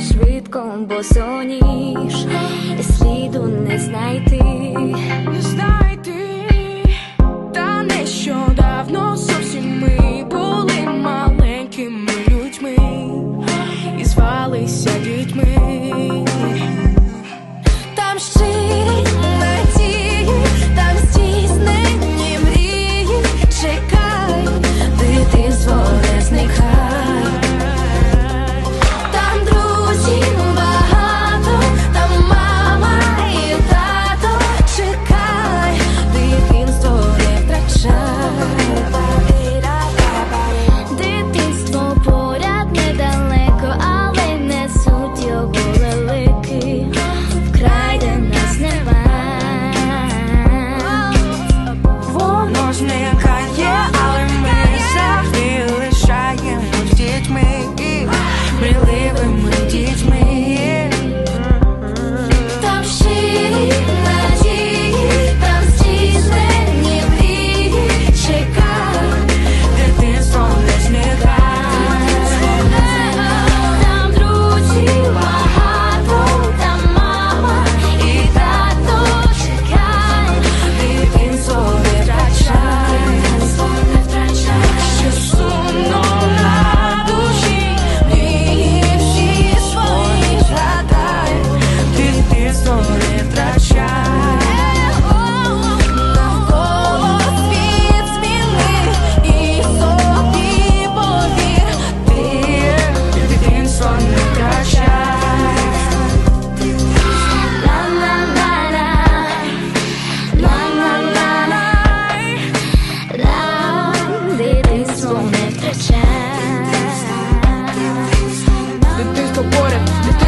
швидко, бо соніж сліду не знайти.